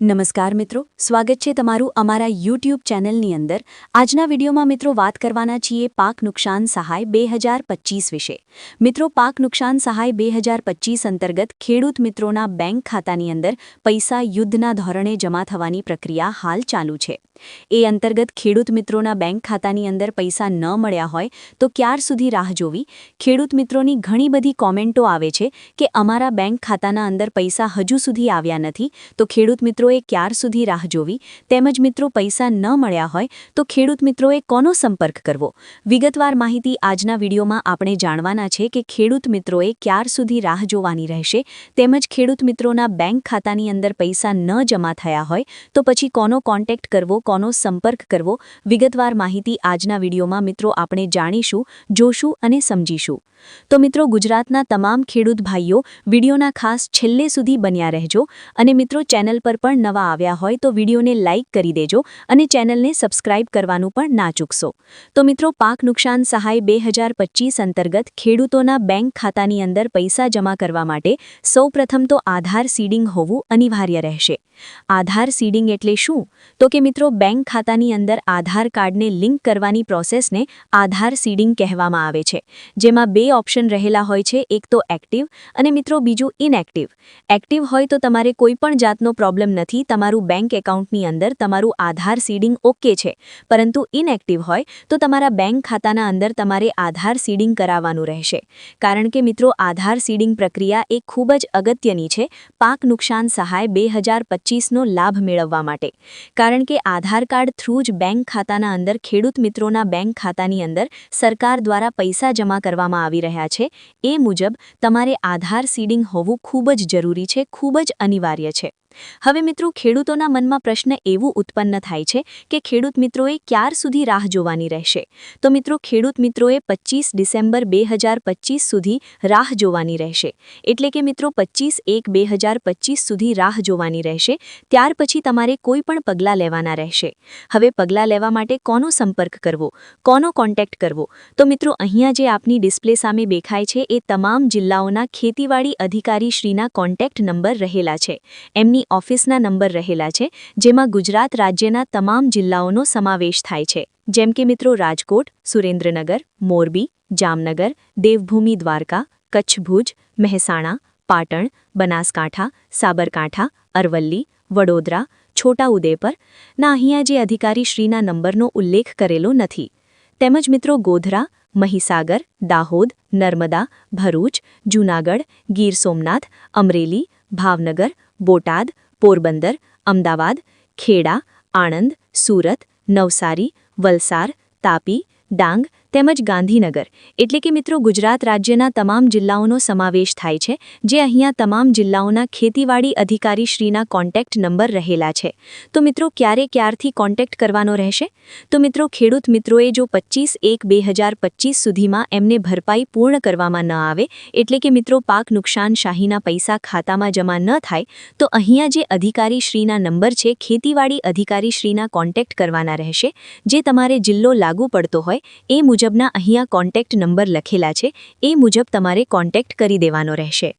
નમસ્કાર મિત્રો, સ્વાગત છે તમારું અમારા યુટ્યુબ ચેનલની અંદર. આજના વિડીયોમાં મિત્રો વાત કરવાના છીએ પાક નુકસાન સહાય બે વિશે. મિત્રો, પાક નુકસાન સહાય બે અંતર્ગત ખેડૂત મિત્રોના બેંક ખાતાની અંદર પૈસા યુદ્ધના ધોરણે જમા થવાની પ્રક્રિયા હાલ ચાલુ છે. એ અંતર્ગત ખેડૂત મિત્રોના બેંક ખાતાની અંદર પૈસા ન મળ્યા હોય તો ક્યાર સુધી રાહ જોવી? ખેડૂત મિત્રોની ઘણી બધી કોમેન્ટો આવે છે કે અમારા બેંક ખાતાના અંદર પૈસા હજુ સુધી આવ્યા નથી તો ખેડૂત મિત્રોએ ક્યાર સુધી રાહ જોવી, તેમજ મિત્રો પૈસા ન મળ્યા હોય, તો ખેડૂત મિત્રોએ કોનો સંપર્ક કરવો? વિગતવાર માહિતી આજના વિડીયોમાં આપણે જાણવાના છે કે ખેડૂત મિત્રોએ ક્યાર સુધી રાહ જોવાની રહેશે, તેમજ ખેડૂત મિત્રોના બેંક ખાતાની અંદર પૈસા ન જમા થયા હોય, તો પછી કોનો કોન્ટેક્ટ કરવો, કોનો સંપર્ક કરવો? વિગતવાર માહિતી આજના વિડીયોમાં મિત્રો આપણે જાણીશું, જોશું અને સમજીશું. તો મિત્રો ગુજરાતના તમામ ખેડૂત ભાઈઓ વિડીયોના ખાસ છેલ્લે સુધી બન્યા રહેજો અને મિત્રો ચેનલ પર પણ નવા આવ્યા હોય તો વિડીયોને લાઇક કરી દેજો અને ચેનલને સબસ્ક્રાઇબ કરવાનું પણ ના ચૂકશો. તો મિત્રો, પાક નુકસાન સહાય બે અંતર્ગત ખેડૂતોના બેંક ખાતાની અંદર પૈસા જમા કરવા માટે સૌપ્રથમ તો આધાર સીડિંગ હોવું અનિવાર્ય રહેશે. આધાર સીડિંગ એટલે શું? તો કે મિત્રો, બેંક ખાતાની અંદર આધાર કાર્ડને લિંક કરવાની પ્રોસેસને આધાર સીડિંગ કહેવામાં આવે છે. જેમાં બે ઓપ્શન રહેલા હોય છે, એક તો એક્ટિવ અને મિત્રો બીજું ઇનએક્ટિવ. એક્ટિવ હોય તો તમારે કોઈ પણ જાતનો પ્રોબ્લેમ નથી, તમારું બેંક એકાઉન્ટની અંદર તમારું આધાર સીડિંગ ઓકે છે. પરંતુ ઇનએક્ટિવ હોય તો તમારા બેંક ખાતાના અંદર તમારે આધાર સીડિંગ કરાવવાનું રહેશે. કારણ કે મિત્રો, આધાર સીડિંગ પ્રક્રિયા એ ખૂબ જ અગત્યની છે. પાક નુકસાન સહાય બે પચીસનો લાભ મેળવવા માટે. કારણ કે આધાર કાર્ડ થ્રુ જ બેંક ખાતાના અંદર ખેડૂત મિત્રોના બેંક ખાતાની અંદર સરકાર દ્વારા પૈસા જમા કરવામાં આવી રહ્યા છે. એ મુજબ તમારે આધાર સીડિંગ હોવું ખૂબ જ જરૂરી છે, ખૂબ જ અનિવાર્ય છે. હવે મિત્રો, ખેડૂતોના મનમાં પ્રશ્ન એવું ઉત્પન્ન થાય છે કે ખેડૂત મિત્રોએ ક્યાર સુધી રાહ જોવાની રહેશે? તો મિત્રો, ખેડૂત મિત્રોએ પચીસ ડિસેમ્બર બે સુધી રાહ જોવાની રહેશે. એટલે કે મિત્રો, પચીસ એક બે સુધી રાહ જોવાની રહેશે. ત્યાર પછી તમારે કોઈ પણ પગલાં લેવાના રહેશે. હવે પગલાં લેવા માટે કોનો સંપર્ક કરવો? કોનો કોન્ટેક્ટ કરવો? તો મિત્રો, અહીંયા જે આપની ડિસ્પ્લે સામે દેખાય છે, એ તમામ જિલ્લાઓના ખેતીવાડી અધિકારી શ્રીના કોન્ટેક્ટ નંબર રહેલા છે. એમની ઓફિસના નંબર રહેલા છે, જેમાં ગુજરાત રાજ્યના તમામ જિલ્લાઓનો સમાવેશ થાય છે. જેમ કે મિત્રો રાજકોટ, સુરેન્દ્રનગર, મોરબી, જામનગર, દેવભૂમિ દ્વારકા કચ્છ ભુજ મહેસાણા, પાટણ, બનાસકાંઠા, સાબરકાંઠા, અરવલ્લી, વડોદરા, છોટાઉદેપર. ના, અહીંયા જે અધિકારી શ્રીના નંબરનો ઉલ્લેખ કરેલો નથી. તેમજ મિત્રો ગોધરા, મહીસાગર, દાહોદ, નર્મદા, ભરૂચ, જૂનાગઢ, ગીર સોમનાથ, અમરેલી, ભાવનગર બોટાદ પોરબંદર અમદાવાદ ખેડા આણંદ સુરત નવસારી વલસાડ તાપી ડાંગ તેમજ ગાંધીનગર. એટલે કે મિત્રો, ગુજરાત રાજ્યના તમામ જિલ્લાઓનો સમાવેશ થાય છે, જે અહીંયા તમામ જિલ્લાઓના ખેતીવાડી અધિકારી શ્રીના કોન્ટેક્ટ નંબર રહેલા છે. તો મિત્રો, ક્યારે ક્યારથી કોન્ટેક્ટ કરવાનો રહેશે? તો મિત્રો, ખેડૂત મિત્રોએ જો પચીસ એક બે સુધીમાં એમને ભરપાઈ પૂર્ણ કરવામાં ન આવે, એટલે કે મિત્રો, પાક નુકસાન શાહીના પૈસા ખાતામાં જમા ન થાય, તો અહીંયા જે અધિકારી શ્રીના નંબર છે, ખેતીવાડી અધિકારી શ્રીના કોન્ટેક્ટ કરવાના રહેશે, જે તમારે જિલ્લો લાગુ પડતો હોય, એ મુજબના અહીંયા કોન્ટેક્ટ નંબર લખેલા છે એ મુજબ તમારે કોન્ટેક્ટ કરી દેવાનો રહેશે.